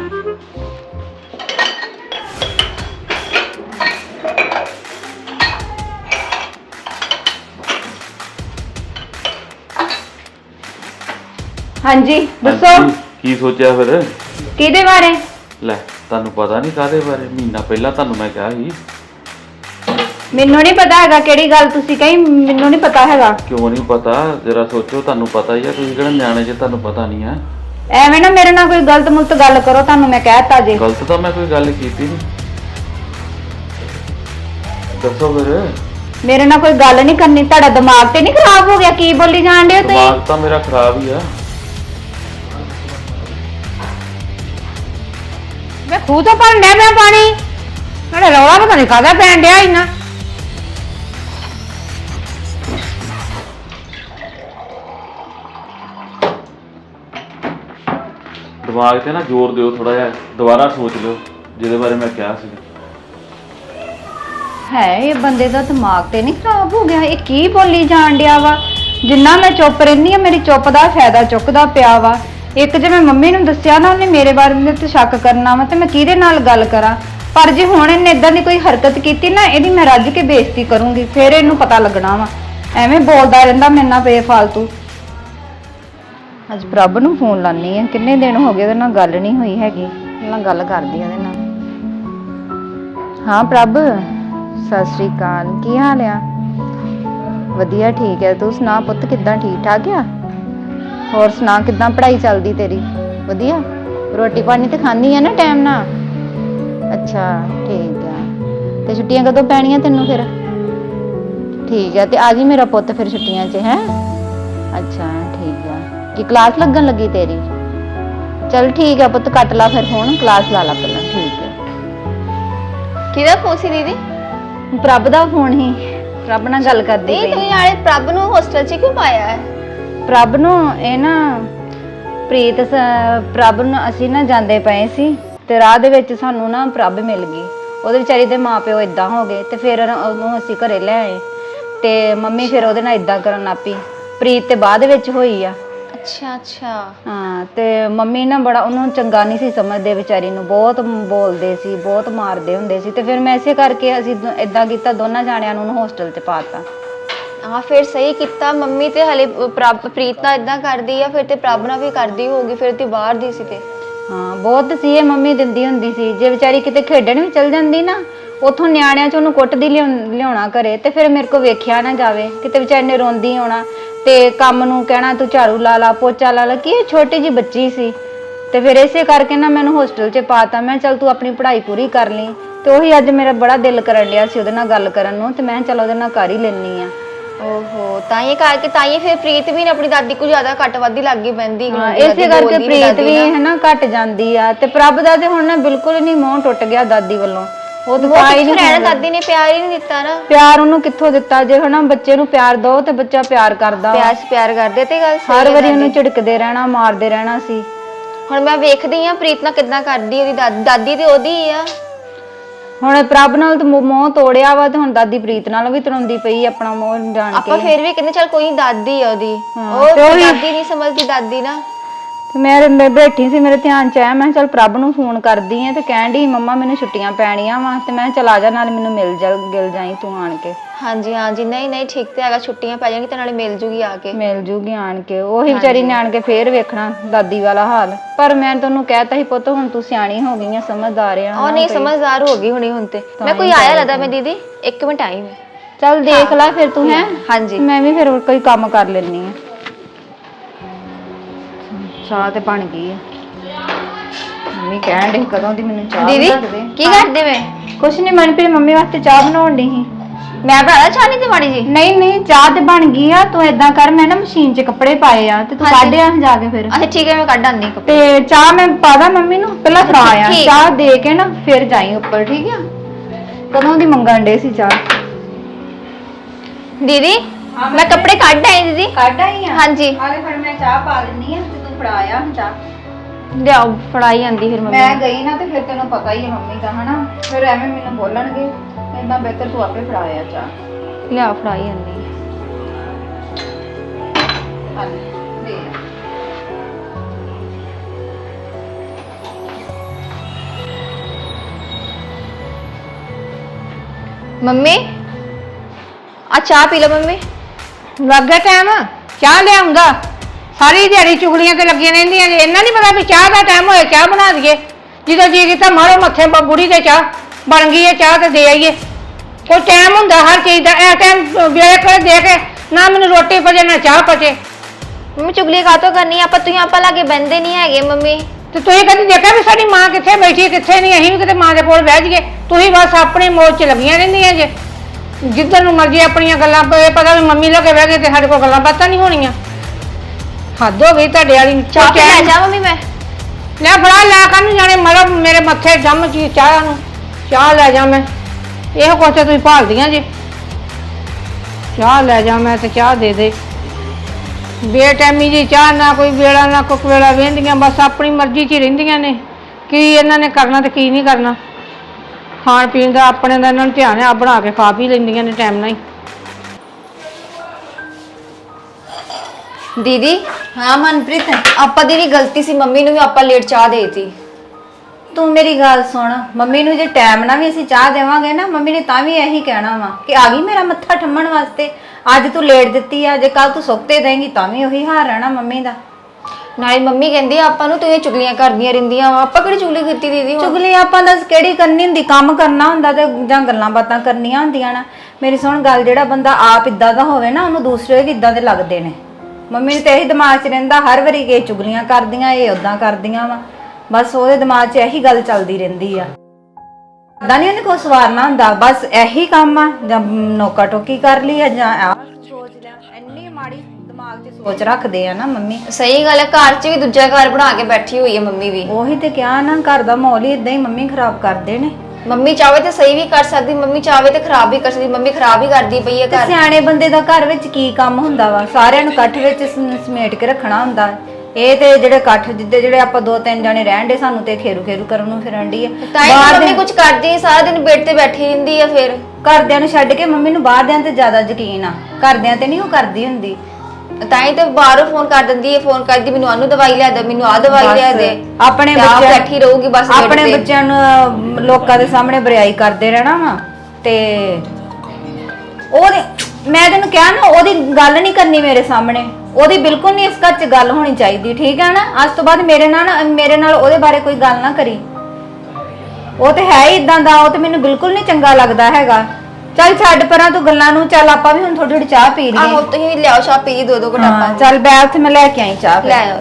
ਹਾਂਜੀ ਦੱਸੋ। ਹਾਂਜੀ, ਕੀ ਸੋਚਿਆ ਫਿਰ? ਕਿਹਦੇ ਬਾਰੇ? ਲੈ ਤੁਹਾਨੂੰ ਪਤਾ ਨਹੀਂ ਕਾਦੇ ਬਾਰੇ ਮਹੀਨਾ ਪਹਿਲਾਂ ਤੁਹਾਨੂੰ ਮੈਂ ਕਿਹਾ ਸੀ। ਮੈਨੂੰ ਨਹੀਂ ਪਤਾ ਹੈਗਾ ਕਿਹੜੀ ਗੱਲ ਤੁਸੀਂ ਕਹੀ ਮੈਨੂੰ ਨਹੀਂ ਪਤਾ ਹੈਗਾ। ਕਿਉਂ ਨਹੀਂ ਪਤਾ? ਜਰਾ ਸੋਚੋ ਤੁਹਾਨੂੰ ਪਤਾ ਹੀ ਆ ਤੁਸੀਂ ਕਿਹੜਾ ਨਿਆਣੇ ਜੇ ਤੁਹਾਨੂੰ ਪਤਾ ਨਹੀਂ ਆ। ਐਵੇਂ ਨਾ ਮੇਰੇ ਨਾਲ ਕੋਈ ਗਲਤ ਮੁਲਤ ਗੱਲ ਕਰੋ ਤੁਹਾਨੂੰ ਮੈਂ ਕਹਿਤਾ ਜੇ। ਗਲਤ ਤਾਂ ਮੈਂ ਕੋਈ ਗੱਲ ਕੀਤੀ ਨਹੀਂ ਦੱਸੋ ਫਿਰ। ਮੇਰੇ ਨਾਲ ਕੋਈ ਗੱਲ ਨਹੀਂ ਕਰਨੀ ਤੁਹਾਡਾ ਦਿਮਾਗ ਤੇ ਨਹੀਂ ਖਰਾਬ ਹੋ ਗਿਆ ਕੀ ਬੋਲੀ ਜਾਂਦੇ ਹੋ ਤੁਸੀਂ? ਦਿਮਾਗ ਤਾਂ ਮੇਰਾ ਖਰਾਬ ਹੀ ਆ। ਮੈਂ ਖੂਹ ਤੋਂ ਭਰਨ ਡਿਆ ਮੈਂ ਪਾਣੀ। ਮੇਰੇ ਰੌਲਾ ਪਤਾ ਨਹੀਂ ਕਾਹਦਾ ਪੈਣ ਡਿਆ ਇੰਨਾ। ਦਿਮਾਗ ਤੇ ਨਾ ਜ਼ੋਰ ਦਿਓ ਥੋੜਾ ਜਿਹਾ ਦੁਬਾਰਾ ਸੋਚ ਲਿਓ ਜਿਹਦੇ ਬਾਰੇ ਮੈਂ ਕਿਹਾ ਸੀ। ਹੈ ਇਹ ਬੰਦੇ ਦਾ ਦਿਮਾਗ ਤੇ ਨਹੀਂ ਖਰਾਬ ਹੋ ਗਿਆ ਇਹ ਕੀ ਬੋਲੀ ਜਾਣ ਡਿਆ ਵਾ? ਜਿੰਨਾ ਮੈਂ ਚੁੱਪ ਰਹਿੰਦੀ ਆ ਮੇਰੀ ਚੁੱਪ ਦਾ ਫਾਇਦਾ ਚੁੱਕਦਾ ਪਿਆ ਵਾ। ਇੱਕ ਜੇ ਮੈਂ ਮੰਮੀ ਨੂੰ ਦੱਸਿਆ ਨਾ ਉਹਨੇ ਮੇਰੇ ਬਾਰੇ ਮੇਰੇ ਤੇ ਸ਼ੱਕ ਕਰਨਾ ਵਾ ਤੇ ਮੈਂ ਕਿਹਦੇ ਨਾਲ ਗੱਲ ਕਰਾਂ? ਪਰ ਜੇ ਹੁਣ ਇਹਨੇ ਇਦਾਂ ਦੀ ਕੋਈ ਹਰਕਤ ਕੀਤੀ ਨਾ, ਇਹਦੀ ਮੈਂ ਰੱਜ ਕੇ ਬੇਇੱਜ਼ਤੀ ਕਰੂੰਗੀ, ਫਿਰ ਇਹਨੂੰ ਪਤਾ ਲੱਗਣਾ ਵਾ। ਐਵੇਂ ਬੋਲਦਾ ਰਹਿੰਦਾ ਮੇਰੇ ਨਾਲ ਬੇਫਾਲਤੂ। ਅੱਜ ਪ੍ਰਭ ਨੂੰ ਫੋਨ ਲਾਨੀ ਆ ਕਿੰਨੇ ਦਿਨ ਹੋ ਗਏ ਉਹਦੇ ਨਾਲ ਗੱਲ ਨਹੀਂ ਹੋਈ ਹੈਗੀ। ਪਹਿਲਾਂ ਗੱਲ ਕਰਦੀ ਆ ਉਹਦੇ ਨਾਲ। ਹਾਂ ਪ੍ਰਭ, ਸਤਿ ਸ਼੍ਰੀ ਅਕਾਲ। ਕੀ ਹਾਲ ਆ? ਵਧੀਆ, ਠੀਕ ਹੈ ਤੂੰ ਸੁਣਾ ਪੁੱਤ, ਕਿੱਦਾਂ ਠੀਕ ਠਾਕ ਆ? ਹੋਰ ਸੁਣਾ ਕਿੱਦਾਂ ਪੜ੍ਹਾਈ ਚੱਲਦੀ ਤੇਰੀ? ਵਧੀਆ? ਰੋਟੀ ਪਾਣੀ ਤੇ ਖਾਣੀ ਆ ਨਾ ਟਾਈਮ ਨਾਲ? ਅੱਛਾ ਠੀਕ ਆ। ਤੇ ਛੁੱਟੀਆਂ ਕਦੋਂ ਪੈਣੀਆਂ ਤੈਨੂੰ ਫਿਰ? ਠੀਕ ਆ ਤੇ ਆ ਜੀ ਮੇਰਾ ਪੁੱਤ ਫਿਰ ਛੁੱਟੀਆਂ 'ਚ ਹੈ? ਅੱਛਾ ਠੀਕ ਆ। ਕੀ ਕਲਾਸ ਲੱਗਣ ਲੱਗੀ ਤੇਰੀ? ਚਲ ਠੀਕ ਆ ਪੁੱਤ ਕੱਟ ਲਾ ਫਿਰ ਫੋਨ ਕਲਾਸ ਲਾ ਲਾ ਪਹਿਲਾਂ ਠੀਕ ਹੈ ਕਿਹਦਾ ਫੋਨ ਸੀ ਦੀਦੀ? ਪ੍ਰਭ ਦਾ ਫੋਨ ਹੀ। ਪ੍ਰਭ ਨਾਲ ਗੱਲ ਕਰਦੀ ਨਹੀਂ ਪਈ। ਤੁਸੀਂ ਨਾਲੇ ਪ੍ਰਭ ਨੂੰ ਹੋਸਟਲ 'ਚ ਕਿਉਂ ਪਾਇਆ ਹੈ। ਪ੍ਰਭ ਨੂੰ ਇਹ ਨਾ ਪ੍ਰੀਤ ਸ- ਪ੍ਰਭ ਨੂੰ ਅਸੀਂ ਨਾ ਜਾਂਦੇ ਪਏ ਸੀ ਤੇ ਰਾਹ ਦੇ ਵਿੱਚ ਸਾਨੂੰ ਨਾ ਪ੍ਰਭ ਮਿਲ ਗਈ। ਉਹਦੇ ਵਿਚਾਰੀ ਦੇ ਮਾਪਿਓ ਇਦਾਂ ਹੋ ਗਏ ਤੇ ਫਿਰ ਉਹਨੂੰ ਅਸੀਂ ਘਰੇ ਲੈ ਆਏ ਤੇ ਮੰਮੀ ਫਿਰ ਉਹਦੇ ਨਾਲ ਇਦਾਂ ਕਰਨ ਲੱਪੀ ਪ੍ਰੀਤ ਤੇ ਬਾਅਦ ਵਿੱਚ ਹੋਈ ਆ। ਅੱਛਾ ਅੱਛਾ। ਹਾਂ ਤੇ ਮੰਮੀ ਨਾ ਬੜਾ ਉਹਨੂੰ ਚੰਗਾ ਨਹੀਂ ਸੀ ਸਮਝਦੇ ਵਿਚਾਰੀ ਨੂੰ ਬਹੁਤ ਬੋਲਦੇ ਸੀ ਬਹੁਤ ਮਾਰਦੇ ਹੁੰਦੇ ਸੀ ਤੇ ਫਿਰ ਮੈਂ ਇਸੇ ਕਰਕੇ ਅਸੀਂ ਇਦਾਂ ਕੀਤਾ ਦੋਨਾਂ ਜਾਣਿਆਂ ਨੂੰ ਉਹਨੂੰ ਹੋਸਟਲ 'ਚ ਪਾਤਾ ਹਾਂ, ਫਿਰ ਸਹੀ ਕੀਤਾ। ਮੰਮੀ ਤੇ ਹਲੇ ਪ੍ਰਭ, ਪ੍ਰੀਤ ਨਾਲ ਇਦਾਂ ਕਰਦੀ ਆ, ਫਿਰ ਤੇ ਪ੍ਰਭ ਨਾਲ ਵੀ ਕਰਦੀ ਹੋਊਗੀ, ਫਿਰ ਤੇ ਬਾਹਰ ਦੀ ਸੀ ਤੇ। ਹਾਂ, ਬਹੁਤ ਸੀ ਇਹ ਮੰਮੀ ਦਿੰਦੀ ਹੁੰਦੀ ਸੀ। ਜੇ ਵਿਚਾਰੀ ਕਿਤੇ ਖੇਡਣ ਵੀ ਚਲ ਜਾਂਦੀ ਨਾ, ਉਥੋਂ ਨਿਆਣਿਆਂ ਚ ਉਹਨੂੰ ਕੁੱਟਦੀ ਲਿਆਉਣ- ਲਿਆਉਣਾ ਘਰੇ ਤੇ ਫਿਰ ਮੇਰੇ ਕੋ ਵੇਖਿਆ ਨਾ ਜਾਵੇ। ਕਿਤੇ ਵਿਚਾਰੀ ਨੇ ਰੋਂਦੀ ਆਉਣਾ ਤੇ ਕੰਮ ਨੂੰ ਕਹਿਣਾ, ਤੂੰ ਝਾੜੂ ਲਾ ਲਾ, ਪੋਚਾ ਲਾ ਲਾ। ਕਿ ਇਹ ਛੋਟੀ ਜੀ ਬੱਚੀ ਸੀ? ਤੇ ਫਿਰ ਇਸੇ ਕਰਕੇ ਨਾ ਮੈਨੂੰ ਹੋਸਟਲ 'ਚ ਪਾਤਾ ਮੈਂ ਚੱਲ ਤੂੰ ਆਪਣੀ ਪੜ੍ਹਾਈ ਪੂਰੀ ਕਰ ਲਈ। ਤੇ ਉਹੀ ਅੱਜ ਮੇਰਾ ਬੜਾ ਦਿਲ ਕਰਨ ਡਿਆ ਸੀ ਉਹਦੇ ਨਾਲ ਗੱਲ ਕਰਨ ਨੂੰ ਤੇ ਮੈਂ ਚੱਲ ਉਹਦੇ ਨਾਲ ਕਰ ਹੀ ਲੈਣੀ ਆ ਓਹੋ ਤਾਂ ਇਹ ਕਰਕੇ ਤਾਂ ਹੀ ਫਿਰ ਪ੍ਰੀਤ ਵੀ ਨਾ ਆਪਣੀ ਦਾਦੀ ਕੋਲ ਜ਼ਿਆਦਾ ਘੱਟ ਵੱਧੀ ਲੱਗੀ ਪੈਂਦੀ ਹਾਂ ਇਸੇ ਕਰਕੇ ਪ੍ਰੀਤ ਵੀ ਹੈ ਨਾ। ਘਟ ਜਾਂਦੀ ਆ ਤੇ ਪ੍ਰਭ ਦਾ ਤੇ ਹੁਣ ਨਾ ਬਿਲਕੁਲ ਨਹੀਂ ਮੋਹ ਟੁੱਟ ਗਿਆ ਦਾਦੀ ਵੱਲੋਂ। ਉਹ ਤਾਂ ਤਾਂ ਹੀ ਨਹੀਂ ਰਹਿਣਾ? ਦਾਦੀ ਨੇ ਪਿਆਰ ਹੀ ਨਹੀਂ ਦਿੱਤਾ ਨਾ। ਪਿਆਰ ਉਹਨੂੰ ਕਿੱਥੋਂ ਦਿੱਤਾ? ਜੇ ਹਨਾ ਬੱਚੇ ਨੂੰ ਪਿਆਰ ਦੋ ਤੇ ਬੱਚਾ ਪਿਆਰ ਕਰਦਾ। ਪਿਆਰ ਪਿਆਰ ਕਰਦੇ ਤੇ ਗੱਲ ਸਹੀ ਹਰ ਵਾਰੀ। ਉਹਨੂੰ ਝਿੜਕਦੇ ਰਹਿਣਾ ਮਾਰਦੇ ਰਹਿਣਾ ਸੀ। ਹੁਣ ਮੈਂ ਵੇਖਦੀ ਆ ਪ੍ਰੀਤ ਨਾਲ ਕਿਦਾਂ ਕਰਦੀ ਉਹਦੀ ਦਾਦੀ ਤੇ ਉਹਦੀ ਆ। ਹੁਣ ਪ੍ਰਭ ਨਾਲ ਤਾਂ ਮੋਹ- ਮੋਹ ਤੋੜਿਆ ਵਾ ਤੇ ਹੁਣ ਦਾਦੀ ਪ੍ਰੀਤ ਨਾਲ ਵੀ ਤਰੁੰਦੀ ਪਈ ਆਪਣਾ ਮੋਹ ਜਾਣ ਆਪਾਂ ਕੇ। ਫੇਰ ਵੀ ਕਹਿੰਦੇ ਚਲ ਕੋਈ ਦਾਦੀ ਆ ਉਹਦੀ। ਉਹ ਤੇ ਉਹ ਵੀ- ਦਾਦੀ ਨਹੀਂ ਸਮਝਦੀ ਦਾਦੀ ਨਾ। ਤੇ ਮੈਂ ਮੈਂ ਬੈਠੀ ਸੀ ਮੇਰੇ ਧਿਆਨ ਚ ਆਇਆ ਮੈਂ ਕਿਹਾ ਚੱਲ ਪ੍ਰਭ ਨੂੰ ਫੋਨ ਕਰਦੀ ਆ ਤੇ ਕਹਿਣ ਡਈ ਮੰਮਾ ਮੈਨੂੰ ਛੁੱਟੀਆਂ ਪੈਣੀਆਂ ਵਾ। ਤੇ ਮੈਂ ਕਿਹਾ ਚੱਲ ਆ ਜਾ ਨਾਲ ਮੈਨੂੰ ਮਿਲ ਜਾ ਗਿਲ ਜਾਈ ਤੂੰ ਆਣ ਕੇ। ਹਾਂਜੀ ਹਾਂਜੀ। ਨਹੀਂ ਨਹੀਂ ਠੀਕ ਤੇ ਹੈਗਾ ਛੁੱਟੀਆਂ ਪੈ ਜਾਣਗੀਆਂ ਤੇ ਨਾਲੇ ਮਿਲ ਜੂਗੀ ਆ ਕੇ। ਮਿਲ ਜੂਗੀ ਆਣ ਕੇ। ਉਹੀ ਵਿਚਾਰੀ ਨੇ ਆਣ ਕੇ ਫੇਰ ਵੇਖਣਾ ਦਾਦੀ ਵਾਲਾ ਹਾਲ। ਪਰ ਮੈਂ ਤੈਨੂੰ ਕਹਿਤਾ ਸੀ ਪੁੱਤ ਹੁਣ ਤੂੰ ਸਿਆਣੀ ਹੋ ਗਈ ਆ ਸਮਝਦਾਰ ਆ ਉਹ ਨਹੀਂ ਸਮਝਦਾਰ ਹੋ ਗਈ ਹੁਣੀ ਹੁਣ ਤੇ। ਮੈਂ ਕੋਈ ਆਇਆ ਲੱਗਦਾ ਮੈਂ ਦੀਦੀ? ਇੱਕ ਮਿੰਟ ਆਈ ਮੈਂ। ਚੱਲ ਦੇਖ ਲੈ ਫਿਰ ਤੂੰ ਹੈ? ਹਾਂਜੀ। ਮੈਂ ਵੀ ਫਿਰ ਕੋਈ ਕੰਮ ਕਰ ਲੈਣੀ ਆ। ਚਾਹ ਤੇ ਬਣ ਗਈ ਆ। ਮੰਮੀ ਕਹਿਣ ਦੇ ਕਦੋਂ ਦੀ ਮੈਨੂੰ ਚਾਹ ਦੀਦੀ ਬਣਾ ਕੇ ਦੇ। ਕੀ ਕਰਦੇ ਵੇ? ਕੁਛ ਨਹੀਂ ਮਨਪ੍ਰੀਤ ਮੰਮੀ ਵਾਸਤੇ ਚਾਹ ਬਣਾਉਣ ਦੀ ਸੀ। ਮੈਂ ਬਣਾ ਚਾਹ ਨਹੀਂ ਤੇ ਮਾੜੀ ਜੀ ਨਹੀਂ ਨਹੀਂ ਚਾਹ ਤੇ ਬਣ ਗਈ ਆ। ਤੂੰ ਏਦਾਂ ਕਰ ਮੈਂ ਨਾ ਮਸ਼ੀਨ 'ਚ ਕੱਪੜੇ ਪਾਏ ਆ ਤੇ ਤੂੰ ਹਾਂਜੀ। ਕੱਢ ਆ ਜਾ ਕੇ ਫਿਰ। ਅੱਛਾ ਠੀਕ ਹੈ ਮੈਂ ਕੱਢ ਆਂਦੀ ਕੱਪੜੇ। ਤੇ ਚਾਹ ਮੈਂ ਪਾਦਾ ਮੰਮੀ ਨੂੰ? ਪਹਿਲਾਂ ਫੜਾ ਆ ਠੀਕ। ਚਾਹ ਦੇ ਕੇ ਨਾ ਫਿਰ ਜਾਈ ਉੱਪਰ ਠੀਕ ਆ? ਕਦੋਂ ਦੀ ਮੰਗਣ ਡੇ ਸੀ ਚਾਹ? ਦੀਦੀ ਮੈਂ ਕੱਪੜੇ ਕੱਢ ਆਈ ਦੀਦੀ। ਕੱਢ ਆਈ ਆ? ਹਾਂਜੀ। ਆਲੇ ਫਿਰ ਮੈਂ ਚਾਹ ਪਾ ਦਿੰਨੀ ਆ ਤੇ ਤੂੰ ਫੜਾ ਆ ਹੁਣ ਚਾਹ ਲਿਆਓ ਫੜਾਈ ਆਂਦੀ ਫਿਰ ਮੰਮੀ ਮੈਂ ਗਈ ਨਾ ਤੇ ਫਿਰ ਤੈਨੂੰ ਪਤਾ ਹੀ ਹੈ ਮੰਮੀ ਦਾ ਹਨਾ? ਫਿਰ ਐਵੇਂ ਮੈਨੂੰ ਬੋਲਣਗੇ ਇਦਾਂ ਬਿਹਤਰ ਤੂੰ ਆਪੇ ਫੜਾ ਆ ਚਾਹ ਲਿਆਓ ਫੜਾਈ ਹਾਂ ਦੇ। ਮੰਮੀ ਆ ਚਾਹ ਪੀ ਲਓ ਮੰਮੀ। ਲੱਗ ਟਾਈਮ ਚਾਹ ਲਿਆਉਂਦਾ ਸਾਰੀ ਦਿਹਾੜੀ ਚੁਗਲੀਆਂ ਤੇ ਲੱਗੀਆਂ ਰਹਿੰਦੀਆਂ ਜੇ ਇਹਨਾਂ ਨਹੀਂ ਪਤਾ ਵੀ ਚਾਹ ਦਾ ਟਾਈਮ ਹੋਇਆ ਚਾਹ ਬਣਾ ਦਈਏ। ਜਦੋਂ ਜੀ ਕੀਤਾ ਮਾਰੋ ਮੱਥੇ ਬੁੜੀ ਦੇ ਚਾਹ ਬਣ ਗਈ ਹੈ ਚਾਹ ਤੇ ਦੇ ਆਈਏ। ਕੋਈ ਟਾਈਮ ਹੁੰਦਾ ਹਰ ਚੀਜ਼ ਦਾ। ਇਹ ਟਾਈਮ ਵੇਲੇ ਕਰ ਦੇ ਕੇ ਨਾ ਮੈਨੂੰ ਰੋਟੀ ਪਚੇ ਨਾ ਚਾਹ ਪਚੇ। ਮੰਮੀ ਚੁਗਲੀ ਕਾਤੋਂ ਕਰਨੀ ਆ? ਆਪਾਂ ਤੁਸੀਂ ਆਪਾਂ ਲਾਗੇ ਬੰਦੇ ਨਹੀਂ ਹੈਗੇ ਮੰਮੀ। ਤੇ ਤੁਸੀਂ ਕਦੀ ਦੇਖਿਆ ਵੀ ਸਾਡੀ ਮਾਂ ਕਿੱਥੇ ਬੈਠੀ ਹੈ, ਕਿੱਥੇ ਨਹੀਂ? ਅਸੀਂ ਵੀ ਕਿਤੇ ਮਾਂ ਦੇ ਕੋਲ ਬਹਿ ਜਾਈਏ। ਤੁਸੀਂ ਬਸ ਆਪਣੀ ਮੌਜ 'ਚ ਲੱਗੀਆਂ ਰਹਿੰਦੀਆਂ ਜੇ। ਜਿੱਧਰ ਨੂੰ ਮਰਜ਼ੀ ਆਪਣੀਆਂ ਗੱਲਾਂ ਪ- ਇਹ ਪਤਾ ਵੀ ਮੰਮੀ ਲੋਕੇ ਬਹਿ ਗਏ ਤੇ ਸਾਡੇ ਕੋਲ ਗੱਲਾਂ ਬਾਤਾਂ ਨਹੀਂ ਹੋਣੀਆਂ। ਹੱਦ ਹੋ ਗਈ ਤੁਹਾਡੇ ਵਾਲੀ ਚਾਹ ਪੀ ਲੈ ਜਾ ਮੰਮੀ ਮੈਂ। ਲੈ ਫੜਾ ਲੈ ਕੰਨ ਜਾਣੇ ਮਰੋ ਮੇਰੇ ਮੱਥੇ ਜੰਮ ਜੀ ਚਾਹ ਨੂੰ। ਚਾਹ ਲੈ ਜਾ ਮੈਂ। ਇਹੋ ਕੁਛ ਤੇ ਤੁਸੀਂ ਭਾਲਦੀਆਂ ਜੇ। ਚਾਹ ਲੈ ਜਾ ਮੈਂ ਤੇ ਚਾਹ ਦੇ ਦੇ। ਬੇਟੈਮੀ ਜੀ ਚਾਹ ਨਾ ਕੋਈ ਵੇਲਾ ਨਾ ਕੁੱਕ ਵੇਲਾ ਵੇਂਦੀਆਂ ਬਸ ਆਪਣੀ ਮਰਜ਼ੀ 'ਚ ਹੀ ਰਹਿੰਦੀਆਂ ਨੇ। ਕੀ ਇਹਨਾਂ ਨੇ ਕਰਨਾ ਤੇ ਕੀ ਨਹੀਂ ਕਰਨਾ। ਖਾਣ ਪੀਣ ਦਾ ਆਪਣੇ ਦਾ ਇਹਨਾਂ ਨੂੰ ਧਿਆਨ ਹੈ ਆ ਬਣਾ ਕੇ ਖਾ ਪੀ ਲੈਂਦੀਆਂ ਨੇ ਟਾਈਮ ਨਾਲ ਹੀ। ਦੀਦੀ ਹਾਂ ਮਨਪ੍ਰੀਤ ਆਪਾਂ ਦੀ ਵੀ ਗਲਤੀ ਸੀ ਮੰਮੀ ਨੂੰ ਵੀ ਆਪਾਂ ਲੇਟ ਚਾਹ ਦੇਤੀ। ਤੂੰ ਮੇਰੀ ਗੱਲ ਸੁਣ ਮੰਮੀ ਨੂੰ ਜੇ ਟਾਈਮ ਨਾਲ ਵੀ ਅਸੀਂ ਚਾਹ ਦੇਵਾਂਗੇ ਨਾ ਮੰਮੀ ਨੇ ਤਾਂ ਵੀ ਇਹੀ ਕਹਿਣਾ ਵਾ ਕਿ ਆ ਗਈ ਮੇਰਾ ਮੱਥਾ ਠੰਮਣ ਵਾਸਤੇ। ਅੱਜ ਤੂੰ ਲੇਟ ਦਿੱਤੀ ਆ ਜੇ ਕੱਲ ਤੂੰ ਸੁੱਤੇ ਦੇਂਗੀ ਤਾਂ ਵੀ ਉਹੀ ਹਾਲ ਰਹਿਣਾ ਮੰਮੀ ਦਾ। ਨਾਲੇ ਮੰਮੀ ਕਹਿੰਦੀ ਆ, ਆਪਾਂ ਨੂੰ ਤੂੰ ਇਹ ਚੁਗਲੀਆਂ ਕਰਦੀਆਂ ਰਹਿੰਦੀਆਂ ਵਾਂ। ਆਪਾਂ ਕਿਹੜੀ ਚੁਗਲੀ ਕੀਤੀ ਦੀਦੀ ਹੁਣ? ਚੁਗਲੀ ਆਪਾਂ ਦੱਸ ਕਿਹੜੀ ਕਰਨੀ ਹੁੰਦੀ? ਕੰਮ ਕਰਨਾ ਹੁੰਦਾ ਤੇ ਜਾਂ ਗੱਲਾਂ ਬਾਤਾਂ ਕਰਨੀਆਂ ਹੁੰਦੀਆਂ ਨਾ। ਮੇਰੀ ਸੁਣ ਗੱਲ ਜਿਹੜਾ ਬੰਦਾ ਆਪ ਇਦਾਂ ਦਾ ਹੋਵੇ ਨਾ ਉਹਨੂੰ ਦੂਸਰੇ ਵੀ ਇਦਾਂ ਦੇ ਲੱਗਦੇ ਨੇ? ਮੰਮੀ ਨੂੰ ਤੇ ਇਹੀ ਦਿਮਾਗ 'ਚ ਰਹਿੰਦਾ ਹਰ ਵਾਰੀ ਕਿ ਇਹ ਚੁਗਲੀਆਂ ਕਰਦੀਆਂ ਇਹ ਉਦਾਂ ਕਰਦੀਆਂ ਵਾ। ਬਸ ਉਹਦੇ ਦਿਮਾਗ 'ਚ ਇਹੀ ਗੱਲ ਚੱਲਦੀ ਰਹਿੰਦੀ ਆ। ਏਦਾਂ ਨਹੀਂ ਉਹਨੇ ਕੋਈ ਸਵਾਰਨਾ ਹੁੰਦਾ ਬਸ ਇਹੀ ਕੰਮ ਆ ਜਾਂ ਨੋਕਾ ਟੋਕੀ ਕਰ ਲਈ ਆ ਜਾਂ ਆ। ਸੋਚ ਲਿਆ ਇੰਨੀ ਮਾੜੀ ਦਿਮਾਗ 'ਚ ਸੋਚ ਰੱਖਦੇ ਆ ਨਾ ਮੰਮੀ। ਸਹੀ ਗੱਲ ਹੈ ਘਰ 'ਚ ਵੀ ਦੂਜਾ ਘਰ ਬਣਾ ਕੇ ਬੈਠੀ ਹੋਈ ਹੈ ਮੰਮੀ ਵੀ। ਉਹੀ ਤੇ ਕਿਹਾ ਨਾ ਘਰ ਦਾ ਮਾਹੌਲ ਹੀ ਇਦਾਂ ਹੀ ਮੰਮੀ ਖਰਾਬ ਕਰਦੇ ਨੇ। ਮੰਮੀ ਚਾਹਵੇ ਤੇ ਸਹੀ ਵੀ ਕਰ ਸਕਦੀ ਮੰਮੀ ਚਾਹਵੇ ਤੇ ਖਰਾਬ ਵੀ ਕਰ ਸਕਦੀ ਮੰਮੀ ਖਰਾਬ ਹੀ ਕਰਦੀ ਪਈ ਹੈ ਤੇ ਘਰ। ਸਿਆਣੇ ਬੰਦੇ ਦਾ ਘਰ ਵਿੱਚ ਕੀ ਕੰਮ ਹੁੰਦਾ ਵਾ? ਸਾਰਿਆਂ ਨੂੰ ਇਕੱਠ ਵਿੱਚ ਸਮ- ਸਮੇਟ ਕੇ ਰੱਖਣਾ ਹੁੰਦਾ। ਇਹ ਤੇ ਜਿਹੜੇ ਇਕੱਠ ਜਿੱਦੇ ਜਿਹੜੇ ਆਪਾਂ ਦੋ ਤਿੰਨ ਜਣੇ ਰਹਿਣ ਦੇ ਸਾਨੂੰ ਤੇ ਖੇਰੂ ਖੇਰੂ ਕਰਨ ਨੂੰ ਫਿਰਨ ਦੀ ਆ। ਤਾਂ ਹੀ ਤਾਂ ਮੰਮੀ ਕੁਝ ਕਰਦੀ ਨਹੀਂ ਸਾਰਾ ਦਿਨ ਬੈੱਡ ਤੇ ਬੈਠੀ ਰਹਿੰਦੀ ਆ ਫਿਰ। ਘਰਦਿਆਂ ਨੂੰ ਛੱਡ ਕੇ ਮੰਮੀ ਨੂੰ ਬਾਹਰਦਿਆਂ ਤੇ ਜ਼ਿਆਦਾ ਯਕੀਨ ਆ। ਘਰਦਿਆਂ ਤੇ ਨਹੀਂ ਉਹ ਕਰਦੀ ਹੁੰਦੀ। ਤਾਂ ਹੀ ਤੇ ਬਾਹਰੋਂ ਫੋਨ ਕਰ ਦਿੰਦੀ ਹੈ ਫੋਨ ਕਰਦੀ ਮੈਨੂੰ ਆਨੂੰ ਦਵਾਈ ਲਿਆ ਦੇ ਮੈਨੂੰ ਆ ਦਵਾਈ ਲਿਆ ਦੇ। ਆਪਣੇ ਤੇ ਆਪ ਬੱਚਿਆਂ ਬੈਠੀ ਰਹੂਗੀ ਬਸ ਆਪਣੇ ਤੇ। ਬੱਚਿਆਂ ਨੂੰ ਲੋਕਾਂ ਦੇ ਸਾਹਮਣੇ ਬਰਿਆਈ ਕਰਦੇ ਰਹਿਣਾ ਵਾ ਤੇ ਉਹਦੇ ਮੈਂ ਤੈਨੂੰ ਕਿਹਾ ਨਾ ਉਹਦੀ ਗੱਲ ਨਹੀਂ ਕਰਨੀ ਮੇਰੇ ਸਾਹਮਣੇ। ਉਹਦੀ ਬਿਲਕੁਲ ਨਹੀਂ ਇਸ ਘਰ 'ਚ ਗੱਲ ਹੋਣੀ ਚਾਹੀਦੀ ਠੀਕ ਹੈ ਨਾ? ਅੱਜ ਤੋਂ ਬਾਅਦ ਮੇਰੇ ਨਾਲ ਨਾ- ਮੇਰੇ ਨਾਲ ਉਹਦੇ ਬਾਰੇ ਕੋਈ ਗੱਲ ਨਾ ਕਰੀ। ਉਹ ਤੇ ਹੈ ਹੀ ਇਦਾਂ ਦਾ ਉਹ ਤੇ ਮੈਨੂੰ ਬਿਲਕੁਲ ਨਹੀਂ ਚੰਗਾ ਲੱਗਦਾ ਹੈਗਾ। ਚੱਲ ਛੱਡ ਪਰਾਂ ਤੂੰ ਗੱਲਾਂ ਨੂੰ ਚੱਲ ਆਪਾਂ ਵੀ ਹੁਣ ਥੋੜੀ ਥੋੜੀ ਚਾਹ ਪੀ ਲਈਏ। ਆਹੋ ਤੁਸੀਂ ਲਿਆਓ ਚਾਹ ਪੀ ਦੋ ਦੋ ਹਾਂ, ਘਟਾਪਾ ਚੱਲ ਬੈਠ ਉੱਥੇ ਮੈਂ ਲੈ ਕੇ ਆਈ ਚਾਹ ਫਿਰ। ਲੈ ਆਓ।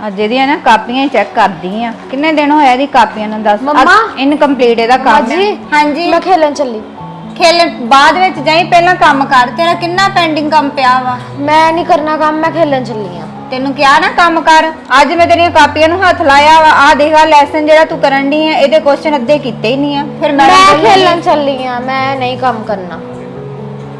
ਜੀ। ਅੱਜ ਇਹਦੀਆਂ ਨਾ ਕਾਪੀਆਂ ਚੈੱਕ ਕਰਦੀ ਆ। ਕਿੰਨੇ ਦਿਨ ਹੋਇਆ ਇਹਦੀ ਕਾਪੀਆਂ ਨੂੰ ਦੱਸ? ਮੰਮਾ? ਇਨਕੰਪਲੀਟ ਇਹਦਾ ਕੰਮ ਹੈ। ਹਾਂਜੀ ਮੈਂ ਖੇਲਣ ਚੱਲੀ। ਖੇਲ ਬਾਅਦ ਵਿੱਚ ਜਾਈ ਪਹਿਲਾਂ ਕੰਮ ਕਰ ਤੇਰਾ ਕਿੰਨਾ ਪੈਂਡਿੰਗ ਕੰਮ ਪਿਆ ਵਾ? ਮੈਂ ਨਹੀਂ ਕਰਨਾ ਕੰਮ ਮੈਂ ਖੇਲਣ ਚੱਲੀ ਆ। ਤੈਨੂੰ ਕਿਹਾ ਨਾ ਕੰਮ ਕਰ। ਅੱਜ ਮੈਂ ਤੇਰੀਆਂ ਕਾਪੀਆਂ ਨੂੰ ਹੱਥ ਲਾਇਆ ਵਾ। ਆ ਦੇਖਾ ਲੈਸਨ ਜਿਹੜਾ ਤੂੰ ਕਰਨ ਦੀ ਹੈ ਇਹਦੇ ਕੁਐਸਚਨ ਅੱਧੇ ਕੀਤੇ ਹੀ ਨਹੀਂ ਆ। ਫਿਰ ਮੈਂ ਖੇਲਣ ਚੱਲੀ ਆ ਮੈਂ ਨਹੀਂ ਕੰਮ ਕਰਨਾ।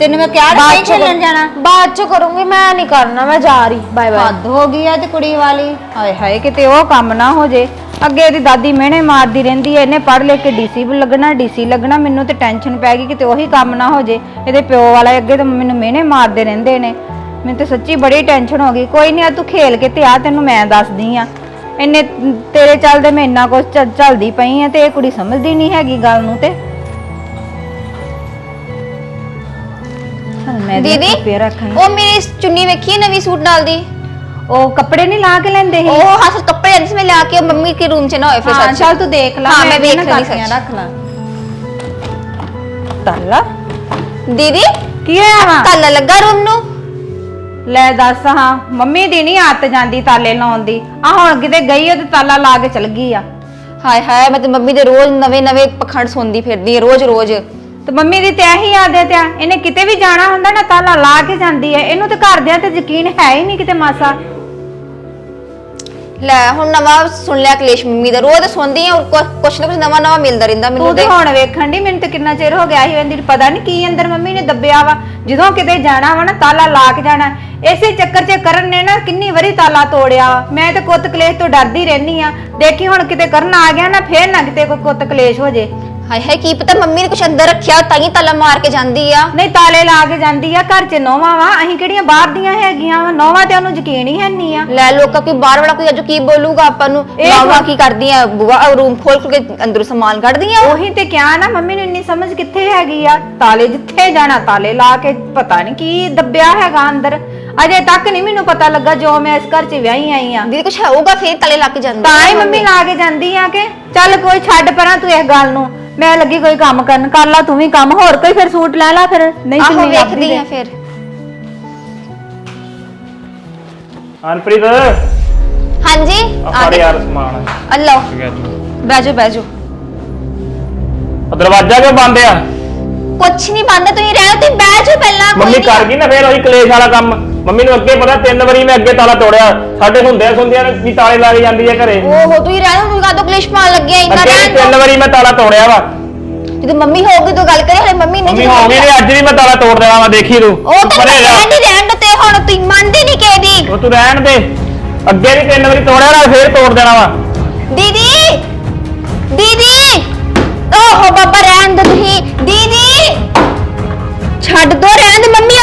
ਤੈਨੂੰ ਮੈਂ ਕਿਹਾ ਨਹੀਂ ਖੇਲਣ ਜਾਣਾ। ਬਾਅਦ ਚ ਕਰੂੰਗੀ ਮੈਂ ਨਹੀਂ ਕਰਨਾ ਮੈਂ ਜਾ ਰਹੀ ਬਾਏ ਬਾਏ। ਹੱਦ ਹੋ ਗਈ ਆ ਤੇ ਕੁੜੀ ਵਾਲੀ। ਹਾਏ ਹਾਏ ਕਿਤੇ ਉਹ ਕੰਮ ਨਾ ਹੋ ਜੇ। ਅੱਗੇ ਇਹਦੀ ਦਾਦੀ ਮਿਹਣੇ ਮਾਰਦੀ ਰਹਿੰਦੀ ਐ ਇਹਨੇ ਪੜ੍ਹ ਲੈ ਕੇ ਡੀਸੀ ਲੱਗਣਾ ਡੀਸੀ ਲੱਗਣਾ ਮੈਨੂੰ ਤੇ ਟੈਨਸ਼ਨ ਪੈ ਗਈ ਕਿਤੇ ਉਹੀ ਕੰਮ ਨਾ ਹੋ ਜੇ। ਇਹਦੇ ਪਿਓ ਵਾਲਾ ਅੱਗੇ ਤਾਂ ਮੈਨੂੰ ਮਿਹਣੇ ਮਾਰਦੇ ਰਹਿੰਦੇ ਨੇ। ਮੈਨੂੰ ਤੇ ਸੱਚੀ ਬੜੀ ਟੈਨਸ਼ਨ ਹੋ ਗਈ। ਕੋਈ ਨਹੀਂ ਆ ਤੂੰ ਖੇਲ ਕੇ ਤੇ ਆ ਤੈਨੂੰ ਮੈਂ ਦੱਸਦੀ ਆ। ਇੰਨੇ ਤੇਰੇ ਚੱਲਦੇ ਮੈਂ ਇੰਨਾ ਕੁਝ ਚੱਲਦੀ ਪਈ ਆ ਤੇ ਇਹ ਕੁੜੀ ਸਮਝਦੀ ਨਹੀਂ ਹੈਗੀ ਗੱਲ ਨੂੰ ਤੇ। ਮੈਂ ਦੀਦੀ ਕਾਪੀਆਂ ਰੱਖਾਂ। ਉਹ ਮੇਰੀ ਚੁੰਨੀ ਵੇਖੀ ਹੈ ਨਵੀਂ ਸੂਟ ਨਾਲ ਦੀ? ਉਹ ਕੱਪੜੇ ਨਹੀਂ ਲਾ ਕੇ ਲੈਂਦੇ ਸੀ ਉਹ ਹਾਂ ਸਰ ਕੱਪੜੇ ਲੈਣੇ ਸੀ ਮੈਂ ਲਿਆ ਕੇ ਉਹ ਮੰਮੀ ਕੇ ਰੂਮ 'ਚ ਨਾ ਹੋਏ ਫਿਰ ਹਾਂ ਸੱਚ। ਚੱਲ ਤੂੰ ਦੇਖ ਲੈ ਹਾਂ, ਮੈਂ ਵੇਖ ਲੈਂਦੀ ਕਾਪੀਆਂ। ਰੱਖ ਲਾ। ਤਾਲਾ। ਦੀਦੀ ਕੀ ਹੋਇਆ ਵਾ? ਤਾਲਾ ਲੱਗਾ ਰੂਮ ਨੂੰ? ਲੈ ਦੱਸ ਹਾਂ ਮੰਮੀ ਦੀ ਨਹੀਂ ਆਤ ਜਾਂਦੀ ਤਾਲੇ ਲਾਉਣ ਦੀ। ਆ ਹੁਣ ਕਿਤੇ ਗਈ ਉਹ ਤੇ ਤਾਲਾ ਲਾ ਕੇ ਚਲ ਗਈ ਆ। ਹਾਏ ਹਾਏ ਮੈਂ ਤੇ ਮੰਮੀ ਦੇ ਰੋਜ਼ ਨਵੇਂ ਨਵੇਂ ਪਖੰਡ ਸੁਣਦੀ ਫਿਰਦੀ ਹੈ ਰੋਜ਼ ਰੋਜ਼ ਤੇ ਮੰਮੀ ਦੀ ਤੇ ਇਹੀ ਆਦਤ ਆ ਇਹਨੇ ਕਿਤੇ ਵੀ ਜਾਣਾ ਹੁੰਦਾ ਨਾ ਤਾਲਾ ਲਾ ਕੇ ਜਾਂਦੀ ਹੈ ਇਹਨੂੰ ਤੇ ਘਰਦਿਆਂ ਤੇ ਯਕੀਨ ਹੈ ਹੀ ਨਹੀਂ ਕਿਤੇ ਮਾਸਾ। ਲੈ ਹੁਣ ਨਵਾਂ ਸੁਣ ਲਿਆ ਕਲੇਸ਼ ਮੰਮੀ ਦਾ। ਰੋਜ਼ ਸੁਣਦੀ ਆ ਕੁਛ ਨਾ ਕੁਛ ਨਵਾਂ ਨਵਾਂ ਮਿਲਦਾ ਰਹਿੰਦਾ ਮੈਨੂੰ ਤੇ ਤੇ ਹੁਣ ਵੇਖਣ ਦੀ ਮੈਨੂੰ ਤੇ ਕਿੰਨਾ ਚਿਰ ਹੋ ਗਿਆ ਸੀ ਇਹਦੀ ਪਤਾ ਨਹੀਂ ਕੀ ਅੰਦਰ ਮੰਮੀ ਨੇ ਦੱਬਿਆ ਵਾ। ਜਦੋਂ ਕਿਤੇ ਜਾਣਾ ਵਾ ਨਾ ਤਾਲਾ ਲਾ ਕੇ ਜਾਣਾ। ਇਸੇ ਚੱਕਰ 'ਚ ਕਰਨ ਨੇ ਨਾ ਕਿੰਨੀ ਵਾਰੀ ਤਾਲਾ ਤੋੜਿਆ ਵਾ। ਮੈਂ ਤੇ ਕੁੱਤ ਕਲੇਸ਼ ਤੋਂ ਡਰਦੀ ਰਹਿਨੀ ਆ। ਦੇਖੀ ਹੁਣ ਕਿਤੇ ਕਰਨ ਆ ਗਿਆ ਨਾ ਫੇਰ ਨਾ ਕਿਤੇ ਕੋਈ ਕੁੱਤ ਕਲੇਸ਼ ਹੋ ਜੇ। ਹਾਏ ਹਾਏ ਕੀ ਪਤਾ ਮੰਮੀ ਨੇ ਕੁਛ ਅੰਦਰ ਰੱਖਿਆ ਤਾਂ ਹੀ ਤਾਲਾ ਮਾਰ ਕੇ ਜਾਂਦੀ ਆ। ਨਹੀਂ ਤਾਲੇ ਲਾ ਕੇ ਜਾਂਦੀ ਆ ਘਰ 'ਚ ਨੋਵਾਂ ਵਾ ਅਸੀਂ ਕਿਹੜੀਆਂ ਬਾਹਰ ਦੀਆਂ ਹੈਗੀਆਂ ਵਾ? ਨੋਵਾਂ ਤੇ ਉਹਨੂੰ ਯਕੀਨ ਹੀ ਹੈ ਨਹੀਂ ਆ। ਲੈ ਲੋਕਾਂ ਕੋਈ ਬਾਹਰ ਵਾਲਾ ਕੋਈ ਅੱਜ ਕੀ ਬੋਲੂਗਾ ਆਪਾਂ ਨੂੰ? ਇਹ ਮਾਵਾ ਕੀ ਕਰਦੀਆਂ ਬੁਆ ਰੂਮ ਖੋਲ ਖੋਲ ਕੇ ਅੰਦਰੋਂ ਸਮਾਨ ਕੱਢਦੀਆਂ? ਉਹੀ ਤੇ ਕਿਹਾ ਨਾ ਮੰਮੀ ਨੂੰ ਇੰਨੀ ਸਮਝ ਕਿੱਥੇ ਹੈਗੀ ਆ? ਤਾਲੇ ਜਿੱਥੇ ਜਾਣਾ ਤਾਲੇ ਲਾ ਕੇ ਪਤਾ ਨਹੀਂ ਕੀ ਦੱਬਿਆ ਹੈਗਾ ਅੰਦਰ। ਅਜੇ ਤੱਕ ਨਹੀਂ ਮੈਨੂੰ ਪਤਾ ਲੱਗਾ ਜੋ ਮੈਂ ਇਸ ਘਰ 'ਚ ਵਿਆਹੀ ਆਈ ਆ। ਦੀਦੀ ਕੁਛ ਹੋਊਗਾ ਫੇਰ ਤਾਲੇ ਲੱਗ ਜਾਂਦੇ ਤਾਂ ਹੀ ਮੰਮੀ ਲਾ ਕੇ ਜਾਂਦੀ ਆ ਕਿ ਚੱਲ ਕੋਈ ਛੱਡ ਪਰਾਂ ਤੂੰ ਇਸ ਗੱਲ ਨੂੰ। ਮੈਂ ਲੱਗੀ ਕੋਈ ਕੰਮ ਕਰਨ। ਕਰ ਲਾ ਤੂੰ ਵੀ ਕੰਮ। ਹੋਰ ਕੋਈ ਫਿਰ ਸੂਟ ਲੈ ਲਾ ਫਿਰ। ਨਹੀਂ ਆਹੋ ਚੁੰਨੀ ਲੱਭਦੀ ਵੇਖਦੀ ਤੇ। ਆ ਫਿਰ। ਅਨਪ੍ਰੀਤ ਆ ਹਾਂਜੀ? ਆ ਫੜ ਗਏ ਯਾਰ ਸਮਾਨ। ਅੱਲਾ ਠੀਕ ਹੈ ਜੀ। ਬੈਜੋ ਬੈਜੋ ਉਹ ਦਰਵਾਜ਼ਾ ਕਿਉਂ ਬੰਦ ਆ? ਕੁਛ ਨਹੀਂ ਬੰਦ ਤੁਸੀਂ ਰਹਿਓ ਤੁਸੀਂ ਬੈਜੋ ਪਹਿਲਾਂ ਕੋਈ ਮੰਮੀ। ਕਰ ਗਈ ਨਾ ਫੇਰ ਉਹੀ ਕਲੇਸ਼ ਵਾਲਾ ਕੰਮ। ਮੰਮੀ ਨੂੰ ਅੱਗੇ ਪਤਾ ਤਿੰਨ ਵਾਰੀ ਮੈਂ ਅੱਗੇ ਤਾਲਾ ਤੋੜਿਆ। ਸਾਡੇ ਹੁੰਦਿਆਂ ਸੁਣਦਿਆਂ ਨੇ ਵੀ ਤਾਲੇ ਲਾ ਕੇ ਜਾਂਦੀ ਹੈ ਘਰੇ। ਓਹੋ ਤੁਸੀਂ ਰਹਿਓ ਤੁਸੀਂ ਕਾਹਤੋਂ ਕਲੇਸ਼ ਪਾਉਣ ਲੱਗੇ ਆ ਇੰਨਾ ਅੱਗੇ ਵੀ ਰਹਿਣ ਤਿੰਨ। ਵਾਰੀ ਮੈਂ ਤਾਲਾ ਤੋੜਿਆ ਵਾ। ਜਦੋਂ ਮੰਮੀ ਹੋਊਗੀ ਤਾਂ ਗੱਲ ਕਰੇ ਹਲੇ ਮੰਮੀ ਨਹੀਂ ਮੰਮੀ ਹੋ ਗਈ ਨੇ ਅੱਜ ਵੀ ਮੈਂ ਤਾਲਾ ਤੋੜ ਦੇਣਾ ਵਾ ਦੇਖੀ ਤੂੰ। ਉਹ ਤਾਂ ਪਰੇ। ਰਹਿਣ ਦਿਓ ਤੇ ਹੁਣ ਤੁਸੀਂ ਮੰਨਦੇ ਨਹੀਂ ਕਿਹਦੀ ਉਹ ਤੂੰ ਰਹਿਣ ਦੇ। ਅੱਗੇ ਵੀ ਤਿੰਨ ਵਾਰੀ ਤੋੜਿਆ ਨਾ ਫੇਰ ਤੋੜ ਦੇਣਾ ਵਾ। ਦੀਦੀ! ਦੀਦੀ! ਓਹੋ ਬਾਬਾ ਰਹਿਣ ਦੋ ਤੁਸੀਂ। ਦੀਦੀ! ਛੱਡ ਦੋ ਰਹਿਣ ਦੇ ਮੰਮੀ।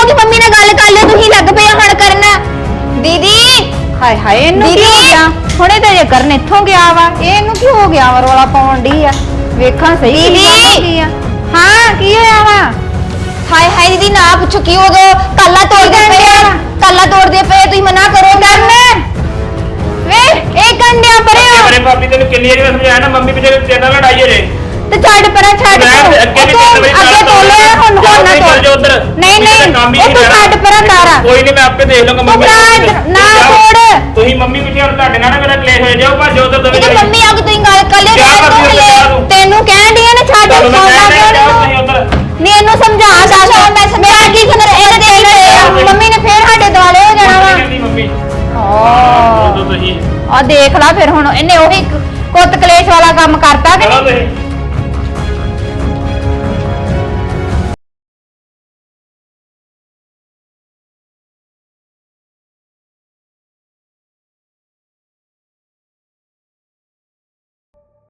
ਹਾਏ ਹਾਏ ਇਹਨੂੰ ਕੀ ਦੀਦੀ। ਹੋ ਗਿਆ? ਹੁਣੇ ਤਾਂ ਜੇ ਕਰਨ ਇੱਥੋਂ ਗਿਆ ਵਾ। ਇਹ ਇਹਨੂੰ ਕੀ ਹੋ ਗਿਆ ਵਾ ਰੋਲਾ ਪਾਉਣ ਦੀ ਆ? ਵੇਖਾਂ ਸਹੀ ਕੀ ਦੀਦੀ। ਗੱਲ ਹੋ ਗਈ ਆ। ਹਾਂ। ਕੀ ਹੋਇਆ ਵਾ? ਹਾਏ ਹਾਏ ਦੀਦੀ ਨਾ ਪੁੱਛੋ ਕੀ ਹੋ ਗਿਆ। ਤਾਲਾ ਤੋੜਦੇ ਪਏ ਆ। ਤਾਲਾ ਤੋੜਦੇ ਪਏ ਤੁਸੀਂ ਮਨਾ ਕਰੋ। ਕਰਨ। ਵੇ ਇਹ ਕੰਡਿਆ ਪਰੇ ਹੋ ਮੇਰੇ ਭਾਬੀ ਤੈਨੂੰ ਕਿੰਨੀ ਵਾਰੀ ਮੈਂ ਸਮਝਾਇਆ ਨਾ ਮੰਮੀ ਪਿੱਛੇ ਤੇਰੇ ਨਾਲ ਲੜਾਈ ਹੈ ਜੇ ਤੇ ਛੱਡ ਪਰਾਂ ਛੱਡ ਰਹਿਣ ਦੇ, ਅੱਗੇ ਵੀ ਤੂੰ ਤਿੰਨ ਵਾਰੀ ਅੱਗੇ ਤਾਲਾ ਤੋਲੇ ਹੁਣ। ਹੁਣ ਨਾ ਉੱਧਰ। ਨਹੀਂ ਨਹੀਂ। ਹੀ ਉਹ ਤੂੰ। ਛੱਡ ਪਰਾਂ ਤਾਰਾ। ਕੋਈ ਨਹੀਂ ਮੈਂ ਆਪੇ ਦੇਖ ਲਵਾਂਗਾ ਮੰਮੀ ਨਾ- ਨਾ। ਤੁਸੀਂ ਮੰਮੀ ਪਿੱਛੇ ਹੁਣ ਤੁਹਾਡੇ ਨਾਲ ਨਾ ਮੇਰਾ ਕਲੇਸ਼ ਹੋ ਜਾਓ ਭਾਜੋ ਉਧਰ ਦੋਵੇਂ। ਮੰਮੀ ਆਉਗੀ ਤੁਸੀਂ ਗੱਲ ਕਰ ਲਿਓ ਕਿਆ ਰਹਿਣ ਕਰਦੀ ਦਿਓ ਹੈ ਹਲੇ। ਤੂੰ? ਤੈਨੂੰ ਕਹਿਣ ਦੀ ਨਾ ਛੱਡ ਤੁਹਾਨੂੰ ਮੈਂ ਕਹਿ ਕਿਉਂ ਰਿਹਾ ਨੀ ਤੁਸੀਂ ਉਧਰ? ਨੀ ਇਹਨੂੰ ਸਮਝਾ ਦੱਸ ਮੈਂ ਸਮਝਾ ਕੀ ਸੁਣ ਇਹਦੇ ਤੇ ਹੀ ਪਏ ਆ। ਮੰਮੀ ਨੇ ਫੇਰ ਸਾਡੇ ਦੁਆਲੇ ਹੋ ਜਾਣਾ ਵਾ। ਕਹਿੰਦੀ ਮੰਮੀ। ਓ ਉਦੋਂ ਤੁਸੀਂ। ਆ ਦੇਖ ਲੈ ਫਿਰ ਹੁਣ ਇਹਨੇ ਉਹੀ ਕੁੱਤ ਕਲੇਸ਼ ਵਾਲਾ ਕੰਮ ਕਰਤਾ ਕਿ ਚਲੋ ਨਹੀਂ? ਤੁਸੀਂ।